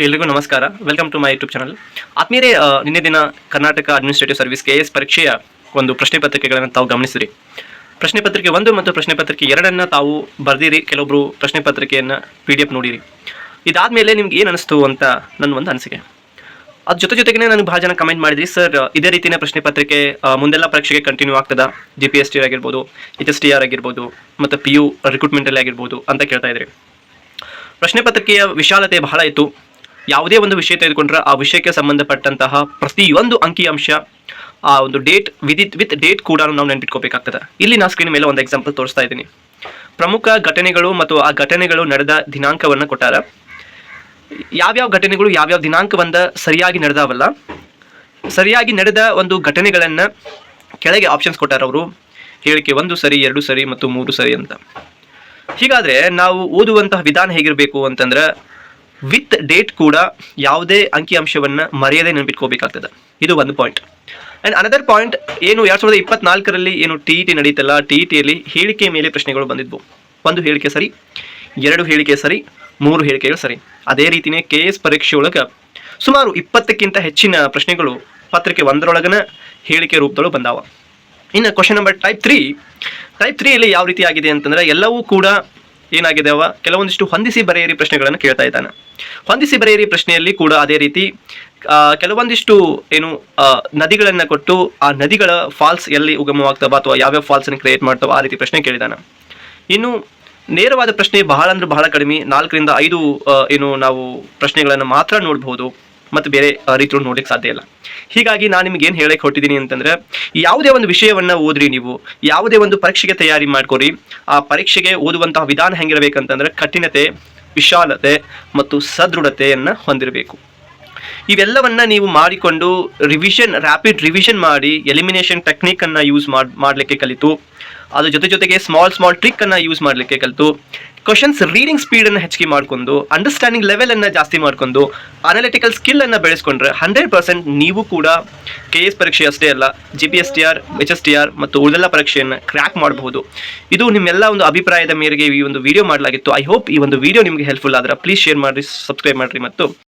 ಎಲ್ರಿಗೂ ನಮಸ್ಕಾರ. Welcome to my YouTube channel ಆತ್ಮೀಯರೇ ನಿನ್ನೆ ದಿನ Karnataka administrative service K S ಪರೀಕ್ಷೆಯ ಒಂದು ಪ್ರಶ್ನೆ ಪತ್ರಿಕೆಗಳನ್ನು ತಾವು ಗಮನಿಸಿರಿ ಪ್ರಶ್ನೆ ಪತ್ರಿಕೆ ಒಂದು ಮತ್ತು ಪ್ರಶ್ನೆ ಪತ್ರಿಕೆ ಎರಡನ್ನು ತಾವು ಬರೆದಿರಿ. ಕೆಲವೊಬ್ಬರು ಪ್ರಶ್ನೆ ಪತ್ರಿಕೆಯನ್ನು ಪಿ ಡಿ ಎಫ್ ನೋಡಿರಿ. ಇದಾದ್ಮೇಲೆ ನಿಮ್ಗೆ ಏನು ಅನಿಸ್ತು ಅಂತ ನನ್ನ ಒಂದು ಅನಿಸಿಕೆ. ಅದ್ರ ಜೊತೆ ಜೊತೆಗೆ ನನಗೆ ಭಾಳ ಜನ ಕಮೆಂಟ್ ಮಾಡಿದ್ರಿ ಸರ್ ಇದೇ ರೀತಿಯ ಪ್ರಶ್ನೆ ಪತ್ರಿಕೆ ಮುಂದೆಲ್ಲ ಪರೀಕ್ಷೆಗೆ ಕಂಟಿನ್ಯೂ ಆಗ್ತದ? ಜಿ ಪಿ ಎಸ್ ಟಿ ಆಗಿರ್ಬೋದು ಎಚ್ ಎಸ್ ಟಿ ಆರ್ ಆಗಿರ್ಬೋದು, ಮತ್ತು ಪಿ ಯು ರಿಕ್ರೂಟ್ಮೆಂಟಲ್ಲಿ ಆಗಿರ್ಬೋದು ಅಂತ ಕೇಳ್ತಾ ಇದ್ರಿ. ಪ್ರಶ್ನೆ ಪತ್ರಿಕೆಯ ವಿಶಾಲತೆ ಬಹಳ ಇತ್ತು. ಯಾವುದೇ ಒಂದು ವಿಷಯ ತೆಗೆದುಕೊಂಡ್ರೆ ಆ ವಿಷಯಕ್ಕೆ ಸಂಬಂಧಪಟ್ಟಂತಹ ಪ್ರತಿಯೊಂದು ಅಂಕಿಅಂಶ, ಆ ಒಂದು ಡೇಟ್ ವಿದಿತ್ ವಿತ್ ಡೇಟ್ ಕೂಡ ನಾವು ನೆನ್ಪಿಟ್ಕೋಬೇಕಾಗ್ತದೆ. ಇಲ್ಲಿ ನಾ ಸ್ಕ್ರೀನ್ ಮೇಲೆ ಒಂದು ಎಕ್ಸಾಂಪಲ್ ತೋರಿಸ್ತಾ ಇದ್ದೀನಿ. ಪ್ರಮುಖ ಘಟನೆಗಳು ಮತ್ತು ಆ ಘಟನೆಗಳು ನಡೆದ ದಿನಾಂಕವನ್ನು ಕೊಟ್ಟಾರ. ಯಾವ್ಯಾವ ಘಟನೆಗಳು, ಯಾವ್ಯಾವ ದಿನಾಂಕವಂದ ಸರಿಯಾಗಿ ನಡೆದಾವಲ್ಲ, ಸರಿಯಾಗಿ ನಡೆದ ಒಂದು ಘಟನೆಗಳನ್ನು ಕೆಳಗೆ ಆಪ್ಷನ್ಸ್ ಕೊಟ್ಟಾರ ಅವರು. ಹೇಳಿಕೆ ಒಂದು ಸರಿ, ಎರಡು ಸರಿ ಮತ್ತು ಮೂರು ಸರಿ ಅಂತ. ಹೀಗಾದ್ರೆ ನಾವು ಓದುವಂತಹ ವಿಧಾನ ಹೇಗಿರಬೇಕು ಅಂತಂದ್ರೆ ವಿತ್ ಡೇಟ್ ಕೂಡ ಯಾವುದೇ ಅಂಕಿಅಂಶವನ್ನು ಮರೆಯದೆ ನೆನಪಿಟ್ಕೋಬೇಕಾಗ್ತದೆ. ಇದು ಒಂದು ಪಾಯಿಂಟ್ ಆ್ಯಂಡ್ ಅನದರ್ ಪಾಯಿಂಟ್ ಏನು ಎರಡು ಸಾವಿರದ ಇಪ್ಪತ್ನಾಲ್ಕರಲ್ಲಿ ಏನು ಟಿ ಇ ಟಿ ನಡೀತಲ್ಲ ಟಿ ಇ ಟಿಯಲ್ಲಿ ಹೇಳಿಕೆ ಮೇಲೆ ಪ್ರಶ್ನೆಗಳು ಬಂದಿದ್ವು. ಒಂದು ಹೇಳಿಕೆ ಸರಿ, ಎರಡು ಹೇಳಿಕೆ ಸರಿ, ಮೂರು ಹೇಳಿಕೆಗಳು ಸರಿ. ಅದೇ ರೀತಿಯೇ ಕೆ ಎಸ್ ಪರೀಕ್ಷೆ ಒಳಗೆ ಸುಮಾರು ಇಪ್ಪತ್ತಕ್ಕಿಂತ ಹೆಚ್ಚಿನ ಪ್ರಶ್ನೆಗಳು ಪತ್ರಿಕೆ ಒಂದರೊಳಗನ ಹೇಳಿಕೆ ರೂಪದೊಳಗೆ ಬಂದಾವ. ಇನ್ನು question number type three type ತ್ರೀಯಲ್ಲಿ ಯಾವ ರೀತಿ ಆಗಿದೆ ಅಂತಂದ್ರೆ ಎಲ್ಲವೂ ಕೂಡ ಏನಾಗಿದೆ ಅವ ಕೆಲವೊಂದಿಷ್ಟು ಹೊಂದಿಸಿ ಬರೆಯಿರಿ ಪ್ರಶ್ನೆಗಳನ್ನು ಕೇಳ್ತಾ ಇದ್ದಾನೆ. ಹೊಂದಿಸಿ ಬರೆಯಿರಿ ಪ್ರಶ್ನೆಯಲ್ಲಿ ಕೂಡ ಅದೇ ರೀತಿ ಕೆಲವೊಂದಿಷ್ಟು ಏನು ನದಿಗಳನ್ನು ಕೊಟ್ಟು ಆ ನದಿಗಳ ಫಾಲ್ಸ್ ಎಲ್ಲಿ ಉಗಮವಾಗ್ತವ ಅಥವಾ ಯಾವ್ಯಾವ ಫಾಲ್ಸನ್ನು ಕ್ರಿಯೇಟ್ ಮಾಡ್ತಾವ ಆ ರೀತಿ ಪ್ರಶ್ನೆ ಕೇಳಿದಾನೆ. ಇನ್ನು ನೇರವಾದ ಪ್ರಶ್ನೆ ಬಹಳ ಅಂದ್ರೆ ಬಹಳ ಕಡಿಮೆ, ನಾಲ್ಕರಿಂದ ಐದು ಏನು ನಾವು ಪ್ರಶ್ನೆಗಳನ್ನು ಮಾತ್ರ ನೋಡಬಹುದು. ಮತ್ತು ಬೇರೆ ರೀತಿಯಲ್ಲಿ ನೋಡ್ಲಿಕ್ಕೆ ಸಾಧ್ಯ ಇಲ್ಲ. ಹೀಗಾಗಿ ನಾನು ನಿಮ್ಗೆ ಏನು ಹೇಳಕ್ಕೆ ಹೊಟ್ಟಿದ್ದೀನಿ ಅಂತಂದರೆ, ಯಾವುದೇ ಒಂದು ವಿಷಯವನ್ನ ಓದ್ರಿ ನೀವು, ಯಾವುದೇ ಒಂದು ಪರೀಕ್ಷೆಗೆ ತಯಾರಿ ಮಾಡ್ಕೊರಿ, ಆ ಪರೀಕ್ಷೆಗೆ ಓದುವಂತಹ ವಿಧಾನ ಹೆಂಗಿರಬೇಕಂತಂದ್ರೆ ಕಠಿಣತೆ, ವಿಶಾಲತೆ ಮತ್ತು ಸದೃಢತೆಯನ್ನ ಹೊಂದಿರಬೇಕು. ಇವೆಲ್ಲವನ್ನ ನೀವು ಮಾಡಿಕೊಂಡು ರಿವಿಷನ್ ರ್ಯಾಪಿಡ್ ರಿವಿಷನ್ ಮಾಡಿ ಎಲಿಮಿನೇಷನ್ ಟೆಕ್ನಿಕ್ ಅನ್ನ ಯೂಸ್ ಮಾಡ್, ಮಾಡಲಿಕ್ಕೆ ಕಲಿತು ಅದ್ರ ಜೊತೆ ಜೊತೆಗೆ ಸ್ಮಾಲ್ ಸ್ಮಾಲ್ ಟ್ರಿಕ್ ಅನ್ನ ಯೂಸ್ ಮಾಡಲಿಕ್ಕೆ ಕಲಿತು ಕ್ವಶನ್ಸ್ ರೀಡಿಂಗ್ ಸ್ಪೀಡ್ ಅನ್ನು ಹೆಚ್ಚಿಗೆ ಮಾಡ್ಕೊಂಡು ಅಂಡರ್ಸ್ಟ್ಯಾಂಡಿಂಗ್ ಲೆವೆಲ್ ಅನ್ನ ಜಾಸ್ತಿ ಮಾಡ್ಕೊಂಡು ಅನಾಲಿಟಿಕಲ್ ಸ್ಕಿಲ್ ಅನ್ನ ಬೆಳೆಸ್ಕೊಂಡ್ರೆ ಹಂಡ್ರೆಡ್ ಪರ್ಸೆಂಟ್ ನೀವು ಕೂಡ ಕೆ ಎಸ್ ಪರೀಕ್ಷೆ ಅಷ್ಟೇ ಅಲ್ಲ G P S T R H S T R ಮತ್ತು ಉಳಿದೆಲ್ಲ ಪರೀಕ್ಷೆಯನ್ನು ಕ್ರ್ಯಾಕ್ ಮಾಡಬಹುದು. ಇದು ನಿಮ್ಮೆಲ್ಲ ಒಂದು ಅಭಿಪ್ರಾಯದ ಮೇರೆಗೆ ಈ ಒಂದು ವಿಡಿಯೋ ಮಾಡಲಾಗಿತ್ತು. ಐ ಹೋಪ್ ಈ ಒಂದು ವಿಡಿಯೋ ನಿಮಗೆ ಹೆಲ್ಪ್ಫುಲ್ ಆದ್ರೆ ಪ್ಲೀಸ್ ಶೇರ್ ಮಾಡಿರಿ ಸಬ್ಸ್ಕ್ರೈಬ್ ಮಾಡಿರಿ ಮತ್ತು